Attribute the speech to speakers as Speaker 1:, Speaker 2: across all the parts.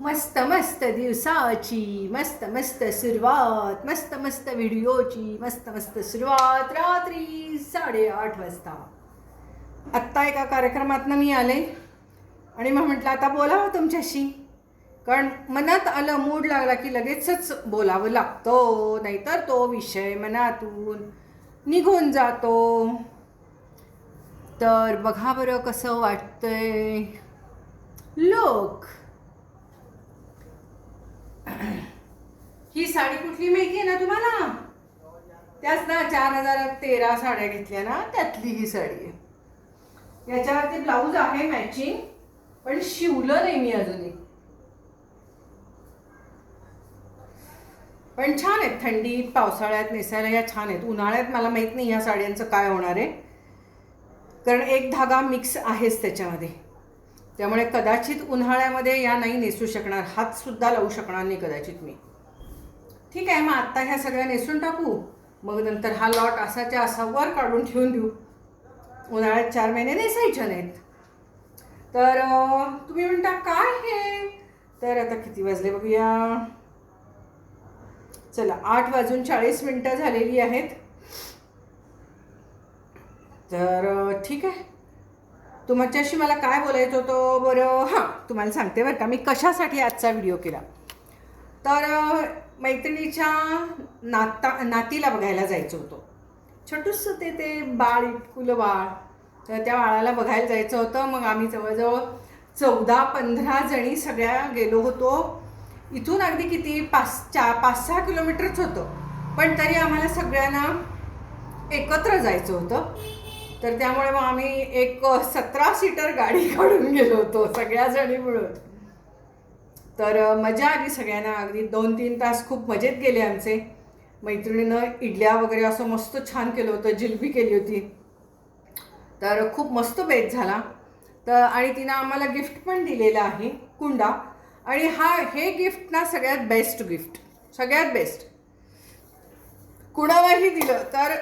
Speaker 1: मस्त मस्त दिवसाची मस्त मस्त सुरुवात मस्त मस्त व्हिडिओची मस्त मस्त सुरुवात रात्री साडेआठ वाजता. आत्ता एका कार्यक्रमातनं मी आले आणि मग म्हटलं आता बोलावं तुमच्याशी. कारण मनात आलं मूड लागला की लगेचच बोलावं लागतं नाहीतर तो विषय मनातून निघून जातो. तर बघा बरं कसं वाटतंय. लोक ही साडी कुठली माहिती आहे ना तुम्हाला? त्याच ना चार हजार तेरा साड्या घेतल्या ना त्यातली ही साडी आहे. याच्यावरती ब्लाऊज आहे मॅचिंग पण शिवलं नाही मी अजूनही. पण छान आहेत थंडीत पावसाळ्यात नेसायला या छान आहेत. उन्हाळ्यात मला माहीत नाही ह्या साड्यांचं काय होणार आहे. कारण एक धागा मिक्स आहेच त्याच्यामध्ये. त्यामुळे कदाचित उन्हाळ्यामध्ये या नाही नेसू शकणार हातसुद्धा लावू शकणार नाही कदाचित मी. ठीक आहे मग आत्ता ह्या सगळ्या नेसून टाकू. मग नंतर हा लॉट असाच्या असा वर काढून ठेवून देऊ. उन्हाळ्यात चार महिने नेसायच्या नाहीत. तर तुम्ही म्हणता काय हे? तर आता किती वाजले बघूया. चला आठ वाजून चाळीस मिनटं झालेली आहेत. तर ठीक आहे. तुमच्याशी मला काय बोलायचं होतं? बरं हां तुम्हाला सांगते बरं का मी कशासाठी आजचा व्हिडिओ केला. तर मैत्रिणीच्या नाता नातीला बघायला जायचं होतं. छोटूसं ते ते बाळ इटकुलं बाळ. तर त्या बाळाला बघायला जायचं होतं. मग आम्ही जवळजवळ चौदा पंधरा जणी सगळ्या गेलो होतो. इथून अगदी किती? पाच चार पाच सहा किलोमीटरच होतं. पण तरी आम्हाला सगळ्यांना एकत्र जायचं होतं. तर त्यामुळे मग आम्ही एक सतरा सीटर गाडी काढून गेलो होतो सगळ्या जणी मिळून. तर मजा आली सगळ्यांना. अगदी दोन तीन तास खूप मजेत गेले आमचे. मैत्रिणीनं इडल्या वगैरे असं मस्त छान केलं होतं जिलबी केली होती. तर खूप मस्त बेत झाला. तर आणि तिनं आम्हाला गिफ्ट पण दिलेलं आहे कुंडा. आणि हा हे गिफ्ट ना सगळ्यात बेस्ट गिफ्ट. सगळ्यात बेस्ट. कुणालाही दिलं तर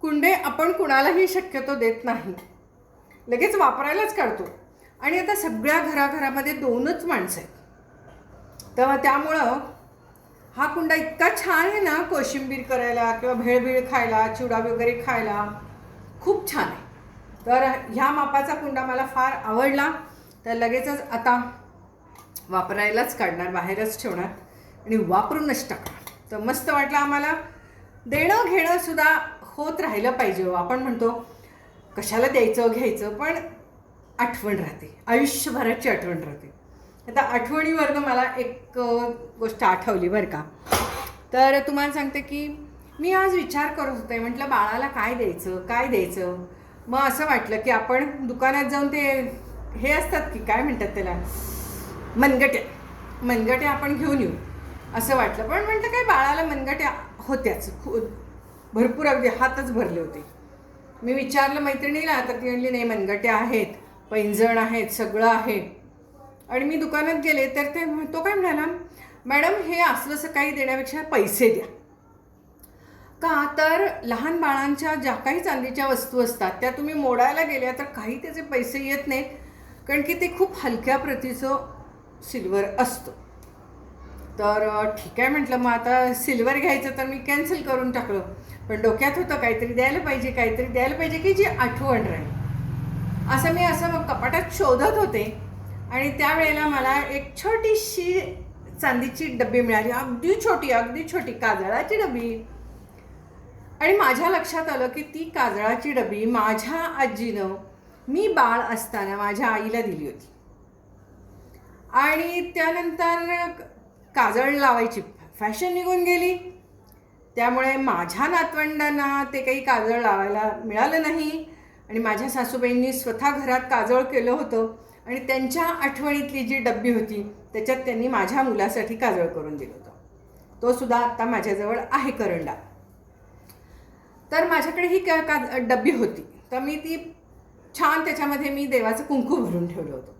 Speaker 1: कुंडे आपण कुणालाही शक्यतो देत नाही. लगेच वापरायलाच काढतो. आणि आता सगळ्या घराघरामध्ये दोनच माणसं आहेत. तर त्यामुळं हा कुंडा इतका छान आहे ना कोशिंबीर करायला किंवा भेळभीळ खायला चिवडा वगैरे खायला खूप छान आहे. तर ह्या मापाचा कुंडा मला फार आवडला. तर लगेचच आता वापरायलाच काढणार बाहेरच ठेवणार आणि वापरूनच टाकणार. तर मस्त वाटलं आम्हाला. देणं घेणंसुद्धा होत राहिलं पाहिजे हो. आपण म्हणतो कशाला द्यायचं घ्यायचं पण आठवण राहते. आयुष्यभराची आठवण राहते. आता आठवणीवरनं मला एक गोष्ट आठवली बरं का. तर तुम्हाला सांगते की मी आज विचार करत होते म्हटलं बाळाला काय द्यायचं काय द्यायचं? मग असं वाटलं की आपण दुकानात जाऊन ते हे असतात की काय म्हणतात त्याला? मनगट्या मनगट्या आपण घेऊन येऊ असं वाटलं. पण म्हटलं काय बाळाला मनगट्या होत्याच खू भरपूर अगदी हातच भरले होते. मी विचारलं मैत्रिणीला तर ती म्हणली नाही मनगट्या आहेत पैंजण आहेत सगळं आहे आणि मी दुकानात गेले तर ते तो काय म्हणाला मॅडम हे असलंसं काही देण्यापेक्षा पैसे द्या. का? तर लहान बाळांच्या ज्या काही चांदीच्या वस्तू असतात त्या तुम्ही मोडायला गेल्या तर काही त्याचे पैसे येत नाहीत कारण की ते खूप हलक्या प्रतीचं सिल्वर असतं. तर ठीक आहे म्हटलं मग आता सिल्वर घ्यायचं तर मी कॅन्सल करून टाकलं. पण डोक्यात होतं काहीतरी द्यायला पाहिजे काहीतरी द्यायला पाहिजे की जी आठवण राहील. असं मी असं मग कपाटात शोधत होते. आणि त्यावेळेला मला एक छोटीशी चांदीची डबी मिळाली. अगदी छोटी अगदी छोटी काजळाची डबी आणि माझ्या लक्षात आलं की ती काजळाची डबी माझ्या आजीनं मी बाळ असताना माझ्या आईला दिली होती. आणि त्यानंतर काजळ लावायची फॅशन निघून गेली. त्यामुळे माझ्या नातवंडांना ते काही काजळ लावायला मिळालं नाही. आणि माझ्या सासूबाईंनी स्वतः घरात काजळ केलं होतं. आणि त्यांच्या आठवणीतली जी डब्बी होती त्याच्यात त्यांनी माझ्या मुलासाठी काजळ करून दिलं होतं. तो सुद्धा आत्ता माझ्याजवळ आहे करंडा. तर माझ्याकडे ही का का डब्बी होती. तर मी ती छान त्याच्यामध्ये मी देवाचं कुंकू भरून ठेवलं होतं.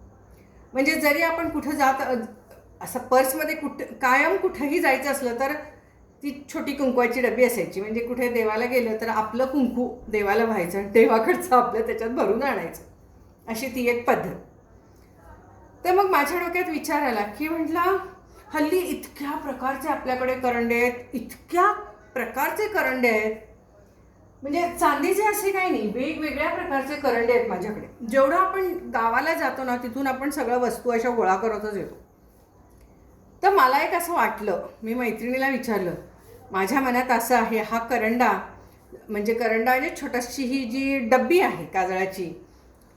Speaker 1: म्हणजे जरी आपण कुठं जात असं पर्समध्ये कुठं कायम कुठंही जायचं असलं तर ती छोटी कुंकवाची डबी असायची. म्हणजे कुठे देवाला गेलं तर आपलं कुंकू देवाला व्हायचं देवाकडचं आपलं त्याच्यात भरून आणायचं. अशी ती एक पद्धत. तर मग माझ्या डोक्यात विचार आला की म्हटलं हल्ली इतक्या प्रकारचे आपल्याकडे करंडे आहेत इतक्या प्रकारचे करंडे आहेत. म्हणजे चांदीचे असे काही नाही वेगवेगळ्या प्रकारचे करंडे आहेत माझ्याकडे. जेवढं आपण गावाला जातो ना तिथून आपण सगळ्या वस्तू अशा गोळा करतच येतो. तर मला एक असं वाटलं मी मैत्रिणीला विचारलं माझ्या मनात असं आहे हा करंडा म्हणजे करंडा म्हणजे छोटीशी ही जी डब्बी आहे काजळाची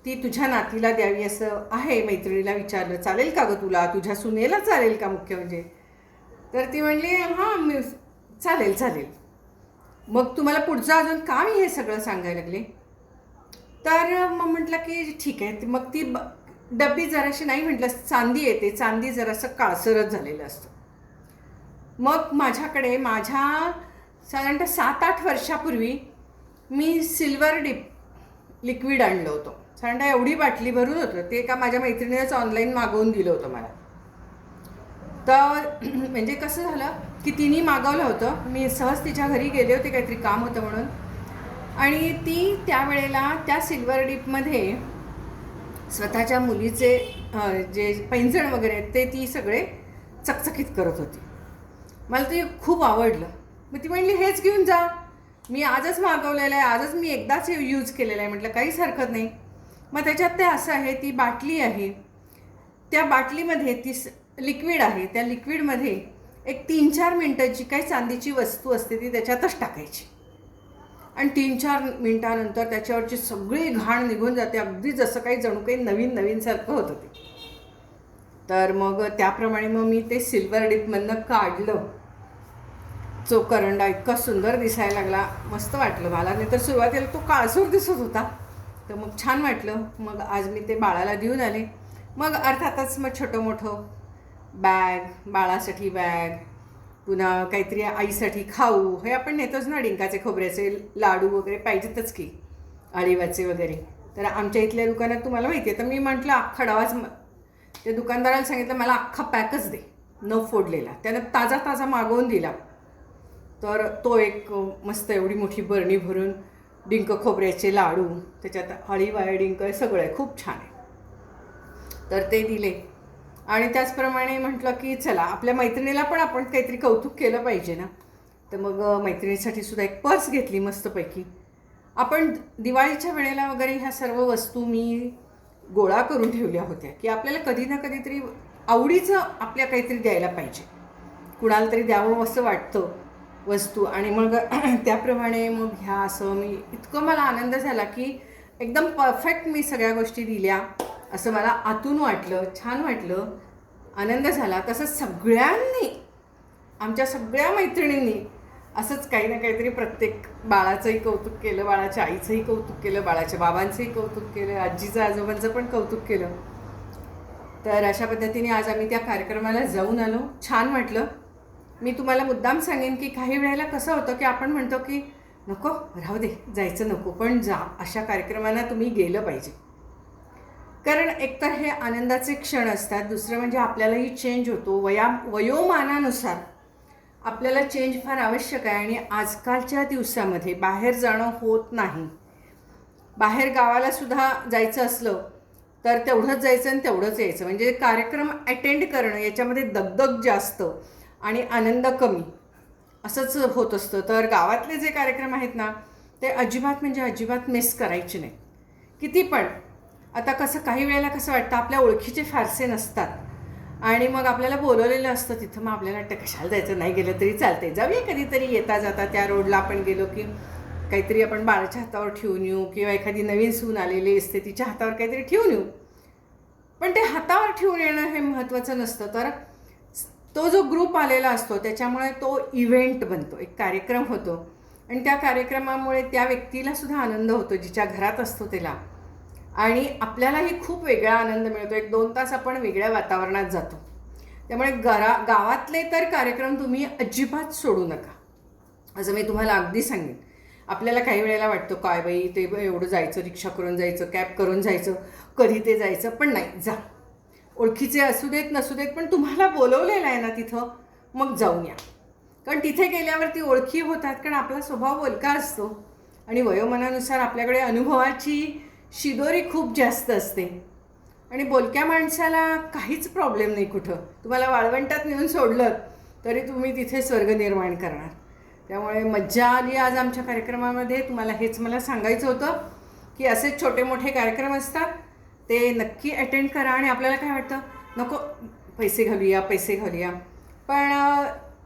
Speaker 1: ती तुझ्या नातीला द्यावी असं आहे मैत्रिणीला विचारलं. चालेल का गं तुला? तुझ्या सुनेला चालेल का मुख्य म्हणजे? तर ती म्हणली हां मी चालेल चालेल. मग तुम्हाला पुढचं अजून का मी हे सगळं सांगायला लागले. तर मग म्हटलं की ठीक आहे. मग ती ब डब्बी जराशी नाही म्हटलं चांदी येते. चांदी जरासं काळसरच झालेलं असतं. मग माझ्याकडे माझ्या साधारणतः सात आठ वर्षापूर्वी मी सिल्वर डिप लिक्विड आणलं होतं. साधारणतः एवढी बाटली भरून होतं ते एका माझ्या मैत्रिणीनेच ऑनलाईन मागवून दिलं होतं मला. तर म्हणजे कसं झालं की तिने मागवलं होतं. मी सहज तिच्या घरी गेले होते काहीतरी काम होतं म्हणून. आणि ती त्यावेळेला त्या सिल्वर डिपमध्ये स्वतःच्या मुलीचे जे पैंजण वगैरे आहेत ते ती सगळे चकचकीत करत होती. मला ते खूप आवडलं. मग ती म्हणली हेच घेऊन जा. मी आजच मागवलेलं आहे. आजच मी एकदाच यूज केलेलं आहे. म्हटलं काहीच हरकत नाही. मग त्याच्यात ते असं आहे ती बाटली आहे. त्या बाटलीमध्ये ती स- लिक्विड आहे. त्या लिक्विडमध्ये एक तीन चार मिनटं जी काही चांदीची वस्तू असते ती त्याच्यातच टाकायची. आणि तीन चार मिनटानंतर त्याच्यावरची सगळी घाण निघून जाते. अगदी जसं काही जणू काही नवीन नवीनसारखं होतं ते तर मग त्याप्रमाणे मग मी ते सिल्वर डिपमधनं काढलं. जो करंडा इतका सुंदर दिसायला लागला. मस्त वाटलं मला. नाही तर सुरुवातीला तो काळसूर दिसत होता. तर मग छान वाटलं. मग आज मी ते बाळाला देऊन आले. मग अर्थातच मग छोटं मोठं बॅग बाळासाठी बॅग पुन्हा काहीतरी आईसाठी खाऊ हे आपण नेतोच ना डिंकाचे खोबऱ्याचे लाडू वगैरे पाहिजेतच की अळीवाचे वगैरे. तर आमच्या इथल्या दुकानात तुम्हाला माहिती आहे तर मी म्हटलं अख्खा डवाच त्या दुकानदाराला सांगितलं मला अख्खा पॅकच दे. न फोडलेला. त्यानं ताजा ताजा मागवून दिला. तर तो एक मस्त एवढी मोठी बरणी भरून डिंक खोबऱ्याचे लाडू त्याच्यात अळीवाळे डिंक हे सगळं आहे खूप छान आहे. तर ते दिले. आणि त्याचप्रमाणे म्हटलं की चला आपल्या मैत्रिणीला पण आपण काहीतरी कौतुक केलं पाहिजे ना. तर मग मैत्रिणीसाठी सुद्धा एक पर्स घेतली मस्तपैकी. आपण दिवाळीच्या वेळेला वगैरे ह्या सर्व वस्तू मी गोळा करून ठेवल्या होत्या की आपल्याला कधी ना कधीतरी आवडीचं आपल्या काहीतरी द्यायला पाहिजे. कुणाला तरी द्यावं असं वाटतं वस्तू. आणि मग त्याप्रमाणे मग ह्या असं मी इतकं मला आनंद झाला की एकदम परफेक्ट मी सगळ्या गोष्टी दिल्या असं मला आतून वाटलं छान वाटलं. आनंद झाला. तसं सगळ्यांनी आमच्या सगळ्या मैत्रिणींनी असंच काही ना काहीतरी प्रत्येक बाळाचंही कौतुक केलं बाळाच्या आईचंही कौतुक केलं बाळाच्या बाबांचंही कौतुक केलं आजीचं आजोबांचं पण कौतुक केलं. तर अशा पद्धतीने आज आम्ही त्या कार्यक्रमाला जाऊन आलो. छान वाटलं. मी तुम्हाला मुद्दाम सांगेन की काही वेळेला कसं होतं की आपण म्हणतो की नको राहू दे जायचं नको पण जा अशा कार्यक्रमांना तुम्ही गेलं पाहिजे. कारण एकतर हे आनंदाचे क्षण असतात दुसरं म्हणजे आपल्यालाही चेंज होतो. वया वयोमानानुसार आपल्याला चेंज फार आवश्यक आहे आणि आजकालच्या दिवसामध्ये बाहेर जाणं होत नाही. बाहेर गावाला सुद्धा जायचं असलं तर तेवढंच जायचं आणि तेवढंच यायचं. म्हणजे कार्यक्रम अटेंड करणं याच्यामध्ये दगदग जास्त. आणि आनंद कमी. असंच होत असतं. तर गावातले जे कार्यक्रम आहेत ना ते अजिबात म्हणजे अजिबात मिस करायचे नाही किती पण. आता कसं काही वेळेला कसं वाटतं आपल्या ओळखीचे फारसे नसतात. आणि मग आपल्याला बोलवलेलं असतं तिथं मग आपल्याला वाटतं कशाला जायचं? नाही गेलं तरी चालते जाऊया कधीतरी येता जाता त्या रोडला आपण गेलो की काहीतरी आपण बाळाच्या हातावर ठेवून येऊ किंवा एखादी नवीन सून आलेली असते तिच्या हातावर काहीतरी ठेवून येऊ. पण ते हातावर ठेवून येणं हे महत्त्वाचं नसतं. तर तो जो ग्रुप आलेला असतो त्याच्यामुळे तो इव्हेंट बनतो एक कार्यक्रम होतो. आणि त्या कार्यक्रमामुळे त्या व्यक्तीला सुद्धा आनंद होतो जिच्या घरात असतो त्याला. आणि आपल्यालाही खूप वेगळा आनंद मिळतो. एक दोन तास आपण वेगळ्या वातावरणात जातो. त्यामुळे घरा गावातले तर कार्यक्रम तुम्ही अजिबात सोडू नका. असं मी तुम्हाला अगदी सांगेन. आपल्याला काही वेळेला वाटतं काय बाई ते एवढं जायचं रिक्षा करून जायचं कॅब करून जायचं कधी ते जायचं? पण नाही जा. ओळखीचे असू देत नसू देत पण तुम्हाला बोलवलेलं आहे ना तिथं मग जाऊन या. कारण तिथे गेल्यावरती ओळखी होतात कारण आपला स्वभाव बोलका असतो. आणि वयोमानानुसार आपल्याकडे अनुभवाची शिदोरी खूप जास्त असते. आणि बोलक्या माणसाला काहीच प्रॉब्लेम नाही कुठं. तुम्हाला वाळवंटात नेऊन सोडलं तरी तुम्ही तिथे स्वर्ग निर्माण करणार. त्यामुळे मज्जा आली आज आमच्या कार्यक्रमामध्ये. तुम्हाला हेच मला सांगायचं होतं की असेच छोटे मोठे कार्यक्रम असतात ते नक्की अटेंड करा आणि आपल्याला काय वाटतं? नको पैसे घालूया पैसे घालूया. पण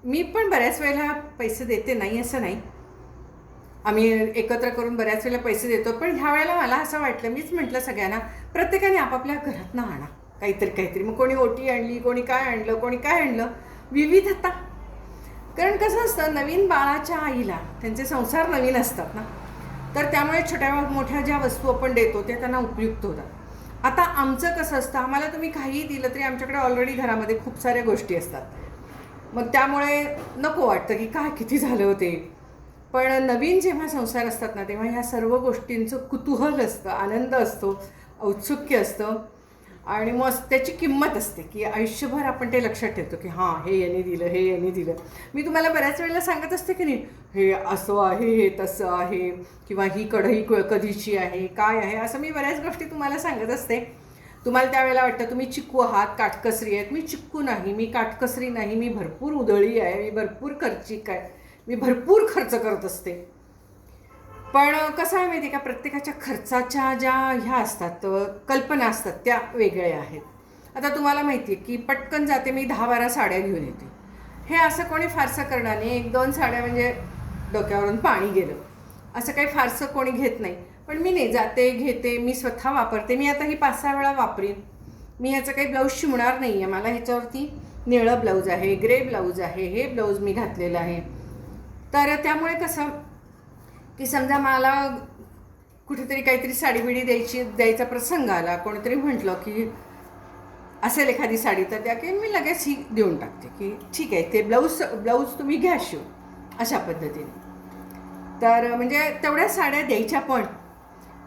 Speaker 1: मी पण बऱ्याच वेळेला पैसे देते नाही असं नाही. आम्ही एकत्र करून बऱ्याच वेळेला पैसे देतो पण ह्या वेळेला मला असं वाटलं मीच म्हटलं सगळ्यांना प्रत्येकाने आपापल्या घरातनं आणा. काहीतरी काहीतरी. मग कोणी ओटी आणली कोणी काय आणलं कोणी काय आणलं? विविधता. कारण कसं असतं नवीन बाळाच्या आईला त्यांचे संसार नवीन असतात ना. तर त्यामुळे छोट्या मोठ्या ज्या वस्तू आपण देतो त्या त्यांना उपयुक्त होतात. आता आमचं कसं असतं? आम्हाला तुम्ही काहीही दिलं तरी आमच्याकडे ऑलरेडी घरामध्ये खूप साऱ्या गोष्टी असतात. मग त्यामुळे नको वाटतं की काय किती झालं होते. पण नवीन जेव्हा संसार असतात ना तेव्हा ह्या सर्व गोष्टींचं कुतूहल असतं आनंद असतो औत्सुक्य असतं. आणि मग त्याची किंमत असते की आयुष्यभर आपण ते लक्षात ठेवतो की हां हे यांनी दिलं हे यांनी दिलं. मी तुम्हाला बऱ्याच वेळेला सांगत असते की नाही हे असं आहे हे तसं आहे किंवा ही कढई क- कधीची आहे काय आहे असं मी बऱ्याच गोष्टी तुम्हाला सांगत असते. तुम्हाला त्यावेळेला वाटतं तुम्ही चिक्कू आहात काटकसरी आहेत. मी चिक्कू नाही मी काटकसरी नाही मी भरपूर उधळी आहे मी भरपूर खर्चिक आहे मी भरपूर खर्च करत असते. पण कसं आहे माहिती आहे का? प्रत्येकाच्या खर्चाच्या ज्या ह्या असतात कल्पना असतात त्या वेगळ्या आहेत. आता तुम्हाला माहिती आहे की पटकन जाते मी दहा बारा साड्या घेऊन येते. हे असं कोणी फारसं करणार नाही. एक दोन साड्या म्हणजे डोक्यावरून पाणी गेलं. असं काही फारसं कोणी घेत नाही. पण मी नाही जाते घेते मी स्वतः वापरते. मी आता ही पाच सहा वेळा वापरीन. मी ह्याचं काही ब्लाऊज शिवणार नाही आहे. मला ह्याच्यावरती निळं ब्लाऊज आहे ग्रे ब्लाऊज आहे हे ब्लाऊज मी घातलेलं आहे. तर त्यामुळे कसं की समजा मला कुठेतरी काहीतरी साडी बिडी द्यायची द्यायचा प्रसंग आला कोणीतरी म्हटलं की असेल एखादी साडी तर त्या की मी लगेच ही देऊन टाकते की ठीक आहे ते ब्लाऊज ब्लाऊज तुम्ही घ्या शिव अशा पद्धतीने. तर म्हणजे तेवढ्या साड्या द्यायच्या पण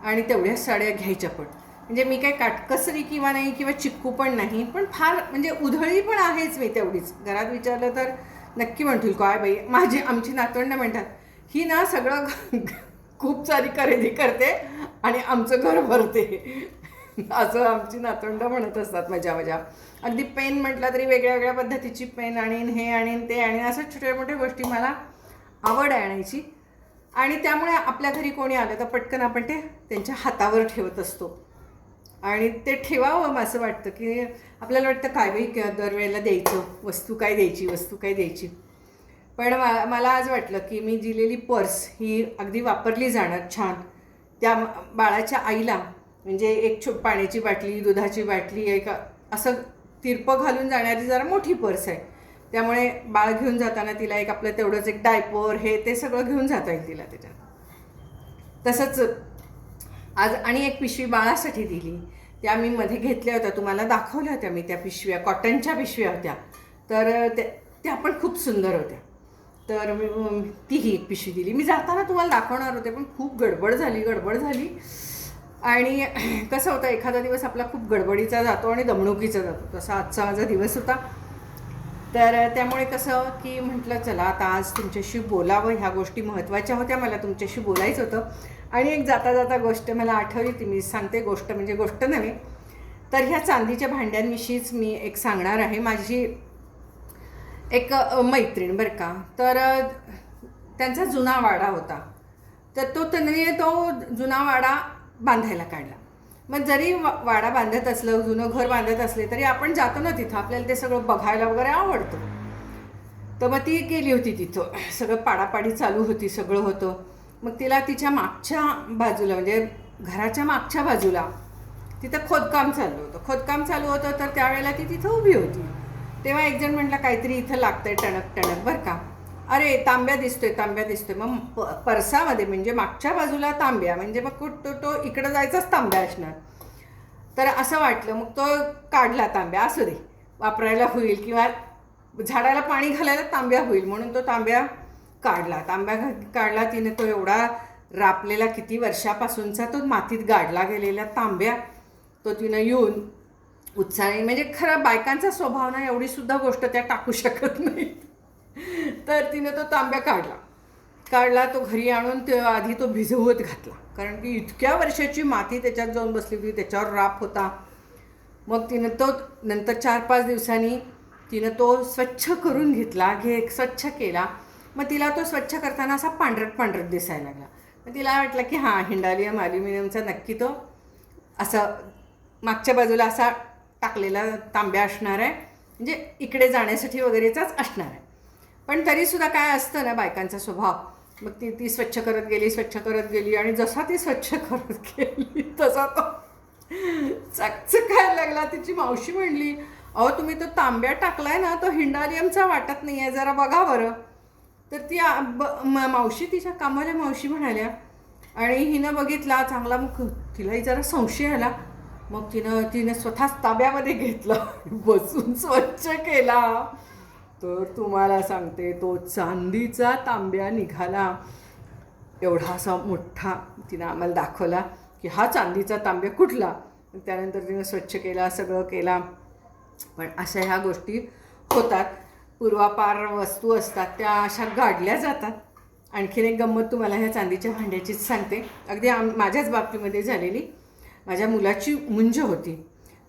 Speaker 1: आणि तेवढ्या साड्या घ्यायच्या पण. म्हणजे मी काही काटकसरी किंवा नाही किंवा चिक्कू पण नाही पण फार म्हणजे उधळी पण आहेच मी तेवढीच. घरात विचारलं तर नक्की म्हणतील काय बाई माझी आमची नातवंड म्हणतात ही ना सगळं खूप सारी खरेदी करते आणि आमचं घर भरते. असं आमची नातवंड म्हणत असतात मजा मजा. अगदी पेन म्हटलं तरी वेगळ्या वेगळ्या पद्धतीची पेन आणीन हे आणीन ते आणीन असं छोट्या मोठ्या गोष्टी मला आवड आहे आणायची. आणि त्यामुळे आपल्या घरी कोणी आलं तर पटकन आपण ते त्यांच्या हातावर ठेवत असतो. आणि ते ठेवावं मग असं वाटतं की आपल्याला वाटतं काय बाई दरवेळेला द्यायचं? वस्तू काय द्यायची? वस्तू काय द्यायची? पण मा- मला आज वाटलं की मी दिलेली पर्स ही अगदी वापरली जाणार छान. त्या बाळाच्या आईला म्हणजे एक छो पाण्याची बाटली दुधाची बाटली एक असं तिरपं घालून जाणारी जरा मोठी पर्स आहे. त्यामुळे बाळ घेऊन जाताना तिला एक आपलं तेवढंच एक डायपर हे ते सगळं घेऊन जाता येईल तिला त्याच्यात. तसंच आज आणि एक पिशवी बाळासाठी दिली. त्या मी मध्ये घेतल्या होत्या तुम्हाला दाखवल्या होत्या मी त्या पिशव्या कॉटनच्या पिशव्या होत्या. तर त्या त्या पण खूप सुंदर होत्या. तर मी ही तीही एक पिशवी दिली. मी जाताना तुम्हाला दाखवणार होते पण खूप गडबड झाली गडबड झाली. आणि कसं होतं एखादा दिवस आपला खूप गडबडीचा जातो आणि दमणुकीचा जातो. तसा आजचा माझा दिवस होता. तर त्यामुळे कसं की म्हटलं चला आता आज तुमच्याशी बोलावं. ह्या गोष्टी महत्त्वाच्या होत्या मला तुमच्याशी बोलायचं होतं. आणि एक जाता जाता गोष्ट मला आठवली ती मी सांगते. गोष्ट म्हणजे गोष्ट नव्हे. तर ह्या चांदीच्या भांड्यांविषयीच मी एक सांगणार आहे. माझी एक मैत्रीण बरं का. तर त्यांचा जुना वाडा होता. तर तो त्यांनी तो जुना वाडा बांधायला काढला. मग जरी वा- वाडा बांधत असलं जुनं घर बांधत असले तरी आपण जातो ना तिथं. आपल्याला ते सगळं बघायला वगैरे आवडतं. तर मग ती गेली होती तिथं. सगळं पाडापाडी चालू होती सगळं होतं. मग तिला तिच्या मागच्या बाजूला म्हणजे घराच्या मागच्या बाजूला तिथं खोदकाम चालू होतं. खोदकाम चालू होतं तर त्यावेळेला ती तिथं उभी होती. तेव्हा एक जण म्हटलं काहीतरी इथं लागतंय टणक टणक बरं का. अरे तांब्या दिसतोय तांब्या दिसतोय. मग प- परसामध्ये म्हणजे मागच्या बाजूला तांब्या म्हणजे मग कुठ- तो तो इकडं जायचाच तांब्या असणार. तर असं वाटलं मग तो काढला तांब्या असू दे वापरायला होईल किंवा झाडाला पाणी घालायला तांब्या होईल. म्हणून तो तांब्या काढला. तांब्या घा- काढला तिने तो एवढा रापलेला किती वर्षापासूनचा तो मातीत गाडला गेलेला तांब्या तो तिनं येऊन उत्साही म्हणजे खरं बायकांचा स्वभाव ना एवढी सुद्धा गोष्ट त्या टाकू शकत नाहीत. तर तिने तो तांब्या काढला. काढला तो घरी आणून ते आधी तो भिजवत घातला. कारण की इतक्या वर्षाची माती त्याच्यात जाऊन बसली होती त्याच्यावर राप होता. मग तिनं तो नंतर चार पाच दिवसांनी तिनं तो स्वच्छ करून घेतला घे स्वच्छ केला. मग तिला तो स्वच्छ करताना असा पांढरट पांढरट दिसायला लागला. मग तिला वाटलं की हां हिंडालियम ॲल्युमिनियमचा नक्की तो असं मागच्या बाजूला असा टाकलेला तांब्या असणार आहे. म्हणजे इकडे जाण्यासाठी वगैरेचाच असणार आहे. पण तरीसुद्धा काय असतं ना बायकांचा स्वभाव? मग ती ती स्वच्छ करत गेली स्वच्छ करत गेली आणि जसा ती स्वच्छ करत गेली तसा तो चकचकायला लागला. तिची मावशी म्हणली अहो तुम्ही तो तांब्या टाकलाय ना तो हिंडालियमचा वाटत नाही आहे जरा बघा बरं. तर ती ब- मावशी तिच्या कामाला मावशी म्हणाल्या आणि हिनं बघितला चांगला मग तिलाही जरा संशय आला. मग तिनं तिने स्वतःच ताब्यामध्ये घेतलं. बसून स्वच्छ केला. तर तुम्हाला सांगते तो चांदीचा तांब्या निघाला. एवढा असा मोठा तिनं आम्हाला दाखवला की हा चांदीचा तांब्या कुठला? त्यानंतर तिनं स्वच्छ केला सगळं केला. पण अशा ह्या गोष्टी होतात. पूर्वापार वस्तू असतात त्या अशा गाडल्या जातात. आणखीन एक गंमत तुम्हाला ह्या चांदीच्या भांड्याचीच सांगते. अगदी आम माझ्याच बाबतीमध्ये झालेली. माझ्या मुलाची मुंज होती.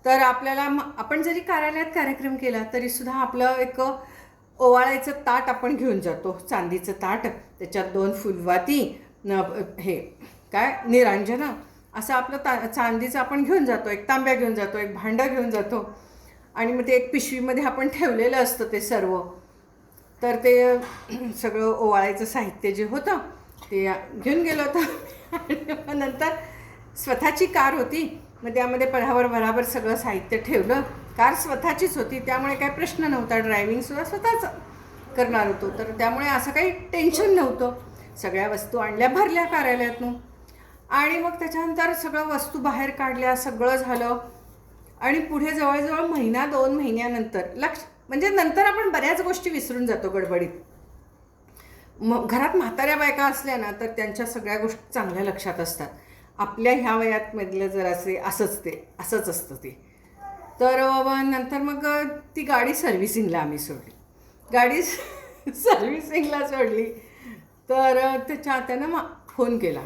Speaker 1: तर आपल्याला आपण जरी कार्यालयात कार्यक्रम केला तरीसुद्धा आपलं एक ओवाळायचं ताट आपण घेऊन जातो. चांदीचं ताट त्याच्यात दोन फुलवाती न हे काय निरांजनं असं आपलं ता चांदीचं आपण घेऊन जातो. एक तांब्या घेऊन जातो एक भांडं घेऊन जातो. आणि मग ते एक पिशवीमध्ये आपण ठेवलेलं असतं ते सर्व. तर ते सगळं ओवाळायचं साहित्य जे होतं ते घेऊन गेलो होतं. आणि नंतर स्वतःची कार होती मग त्यामध्ये पळावर भराभर सगळं साहित्य ठेवलं. कार स्वतःचीच होती त्यामुळे काही प्रश्न नव्हता. ड्रायव्हिंगसुद्धा स्वतःच करणार होतो. तर त्यामुळे असं काही टेन्शन नव्हतं. सगळ्या वस्तू आणल्या भरल्या कार्यालयातून. आणि मग त्याच्यानंतर सगळं वस्तू बाहेर काढल्या सगळं झालं. आणि पुढे जवळजवळ महिना दोन महिन्यानंतर लक्ष म्हणजे नंतर आपण बऱ्याच गोष्टी विसरून जातो गडबडीत. मग घरात म्हाताऱ्या बायका असल्या ना तर त्यांच्या सगळ्या गोष्टी चांगल्या लक्षात असतात. आपल्या ह्या वयातमधलं जर असे असंच ते असंच असतं ते. तर नंतर मग ती गाडी सर्व्हिसिंगला आम्ही सोडली. गाडी सर्व्हिसिंगला सोडली. तर त्याच्या त्यानं मग फोन केला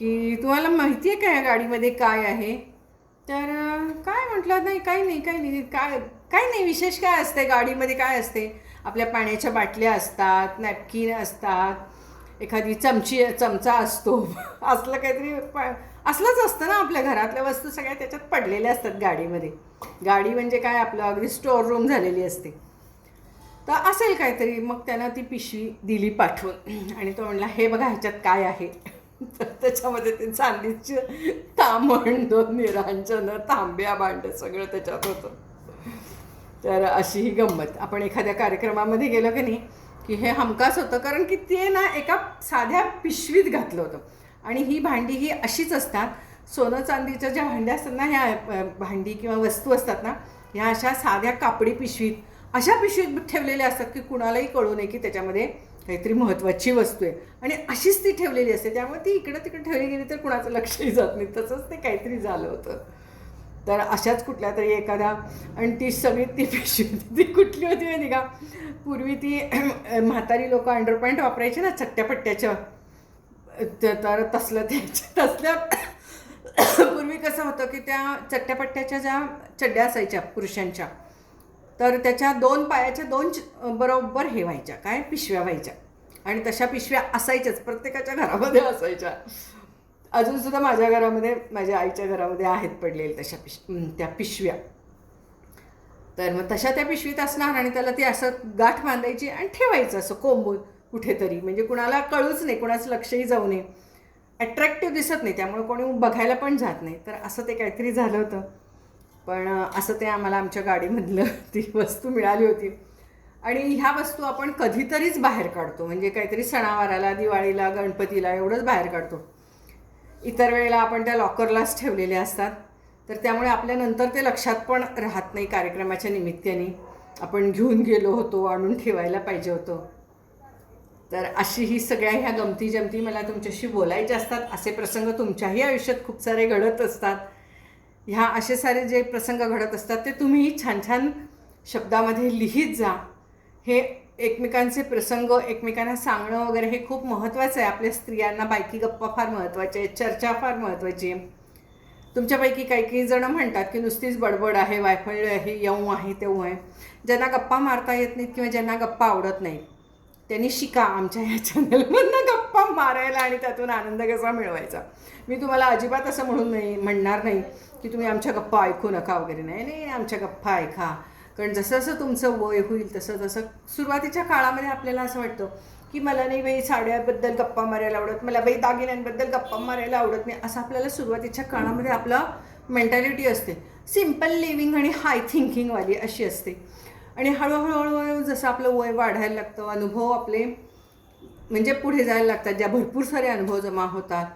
Speaker 1: की तुम्हाला माहिती आहे का या गाडीमध्ये काय आहे? तर काय? म्हटलं नाही काही नाही काही नाही. काय काही नाही विशेष काय असते गाडीमध्ये काय असते आपल्या पाण्याच्या बाटल्या असतात नॅपकिन असतात एखादी चमची चमचा असतो. असलं काहीतरी असलंच असतं ना आपल्या घरातल्या वस्तू सगळ्या त्याच्यात पडलेल्या असतात गाडीमध्ये. गाडी म्हणजे काय? आपलं अगदी स्टोअर रूम झालेली असते. तर असेल काहीतरी. मग त्यानं ती पिशवी दिली पाठवून. आणि तो म्हणला हे बघा ह्याच्यात काय आहे? तर त्याच्यामध्ये ते चांदीचे तामण दोन निरांजन तांब्या भांड सगळं त्याच्यात होतं. तर अशी ही गंमत. आपण एखाद्या कार्यक्रमामध्ये गेलो की नाही की हे हमखास होतं. कारण की ते ना एका साध्या पिशवीत घातलं होतं. आणि ही भांडी ही अशीच असतात. सोनं चांदीच्या ज्या भांड्या असतात ना ह्या भांडी किंवा वस्तू असतात ना ह्या अशा साध्या कापडी पिशवीत अशा पिशवीत ठेवलेल्या असतात की कुणालाही कळू नये की त्याच्यामध्ये काहीतरी महत्त्वाची वस्तू आहे. आणि अशीच ती ठेवलेली असते. त्यामुळे ती इकडं तिकडे ठेवली गेली तर कुणाचं लक्षही जात नाही. तसंच ते काहीतरी झालं होतं. तर अशाच कुठल्या तरी एखाद्या आणि ती सगळी ती पिशवी ती कुठली होती माहिती का? पूर्वी ती म्हातारी लोक अंडरपॅन्ट वापरायची ना चट्ट्यापट्ट्याच्या. तर तसलं ते तसल्या पूर्वी कसं होतं की त्या चट्ट्यापट्ट्याच्या ज्या चड्ड्या असायच्या पुरुषांच्या तर त्याच्या दोन पायाच्या दोन बरोबर हे व्हायच्या काय? पिशव्या व्हायच्या. आणि तशा पिशव्या असायच्याच प्रत्येकाच्या घरामध्ये असायच्या. अजूनसुद्धा माझ्या घरामध्ये माझ्या आईच्या घरामध्ये आहेत पडलेल्या तशा पिश त्या पिशव्या. तर मग तशा त्या पिशवीत असणार आणि त्याला ती असं गाठ बांधायची आणि ठेवायचं असं कोंबून कुठेतरी. म्हणजे कुणाला कळूच नाही कुणाचं लक्षही जाऊ नये. अट्रॅक्टिव्ह दिसत नाही त्यामुळे कोणी बघायला पण जात नाही. तर असं ते काहीतरी झालं होतं. पण असं ते आम्हाला आमच्या गाडीमधलं ती वस्तू मिळाली होती. आणि ह्या वस्तू आपण कधीतरीच बाहेर काढतो. म्हणजे काहीतरी सणावाराला दिवाळीला गणपतीला एवढंच बाहेर काढतो. इतर वेळेला आपण त्या लॉकरलाच ठेवलेल्या असतात. तर त्यामुळे आपल्यानंतर ते लक्षात पण राहत नाही कार्यक्रमाच्या निमित्ताने. आपण घेऊन गेलो होतो आणून ठेवायला पाहिजे होतं. तर अशी ही सगळ्या ह्या गमती जमती मला तुमच्याशी बोलायच्या असतात. असे प्रसंग तुमच्याही आयुष्यात खूप सारे घडत असतात. ह्या असे सारे जे प्रसंग घडत असतात ते तुम्ही छान छान शब्दामध्ये लिहित जा. हे एकमेकांचे प्रसंग एकमेकांना सांगणं वगैरे हे खूप महत्त्वाचं आहे. आपल्या स्त्रियांना बायकी गप्पा फार महत्त्वाच्या आहेत चर्चा फार महत्त्वाची आहे. तुमच्यापैकी काही काही जणं म्हणतात की नुसतीच बडबड आहे वायफळ आहे येऊ आहे तेऊ आहे. ज्यांना गप्पा मारता येत नाहीत किंवा ज्यांना गप्पा आवडत नाही त्यांनी शिका आमच्या या चॅनलमधनं गप्पा मारायला आणि त्यातून आनंद कसा मिळवायचा. मी तुम्हाला अजिबात असं म्हणून नाही म्हणणार नाही की तुम्ही आमच्या गप्पा ऐकू नका वगैरे. नाही नाही आमच्या गप्पा ऐका. कारण जसं जसं तुमचं वय होईल तसं तसं सुरुवातीच्या काळामध्ये आपल्याला असं वाटतं की मला नाही बाई साड्याबद्दल गप्पा मारायला आवडत मला बाई दागिन्यांबद्दल गप्पा मारायला आवडत नाही. असं आपल्याला सुरुवातीच्या काळामध्ये आपलं मेंटॅलिटी असते. सिंपल लिव्हिंग आणि हाय थिंकिंगवाली अशी असते. आणि हळूहळू हळूहळू जसं आपलं वय वाढायला लागतं अनुभव आपले म्हणजे पुढे जायला लागतात ज्या भरपूर सारे अनुभव जमा होतात.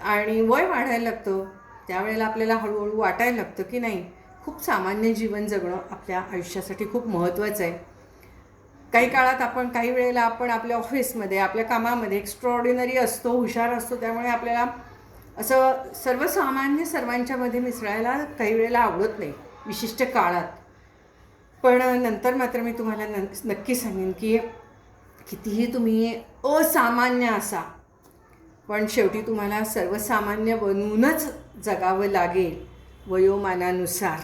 Speaker 1: आणि वय वाढायला लागतं त्यावेळेला आपल्याला हळूहळू वाटायला लागतं की नाही खूप सामान्य जीवन जगणं आपल्या आयुष्यासाठी खूप महत्त्वाचं आहे. काही काळात आपण काही वेळेला आपण आपल्या ऑफिसमध्ये आपल्या कामामध्ये एक्स्ट्रॉर्डिनरी असतो हुशार असतो त्यामुळे आपल्याला असं सर्वसामान्य सर्वांच्यामध्ये मिसळायला काही वेळेला आवडत नाही विशिष्ट काळात. पण नंतर मात्र मी तुम्हाला न नक्की सांगेन की कितीही तुम्ही असामान्य असा पण शेवटी तुम्हाला सर्वसामान्य बनूनच जगावं लागेल वयोमानानुसार.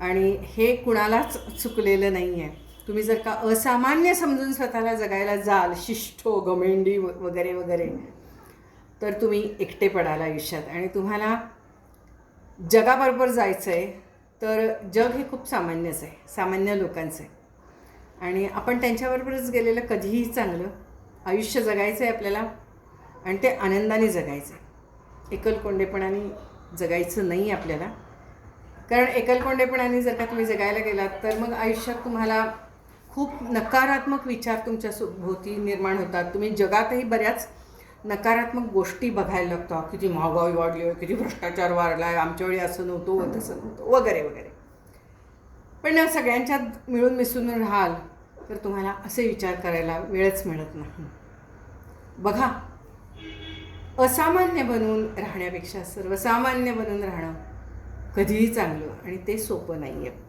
Speaker 1: आणि हे कुणालाच चुकलेलं नाही आहे तुम्ही जर का असामान्य समजून स्वतःला जगायला जाल शिष्ठो घमेंडी व- वगैरे वगैरे तर तुम्ही एकटे पडाल आयुष्यात. आणि तुम्हाला जगाबरोबर जायचं आहे तर जग हे खूप सामान्यच आहे सामान्य लोकांचं आहे. आणि आपण त्यांच्याबरोबरच गेलेलं कधीही चांगलं आयुष्य जगायचं आहे आपल्याला आणि ते आनंदाने जगायचं आहे एकलकोंडेपणाने जगायचं नाही आपल्याला. कारण एकलकोंडेपणाने जर का तुम्ही जगायला गेलात तर मग आयुष्यात तुम्हाला खूप नकारात्मक विचार तुमच्या भोवती निर्माण होतात. तुम्ही जगातही बऱ्याच नकारात्मक गोष्टी बघायला लागतो. किती महागाई वाढली आहे किती भ्रष्टाचार वाढला आहे आमच्या वेळी असं नव्हतं तसं नव्हतं वगैरे वगैरे. पण सगळ्यांच्यात मिळून मिसळून राहाल तर तुम्हाला असे विचार करायला वेळच मिळत नाही. बघा असामान्य बनून राहण्यापेक्षा सर्वसामान्य बनून राहणं कधीही चांगलं आणि ते सोपं नाही आहे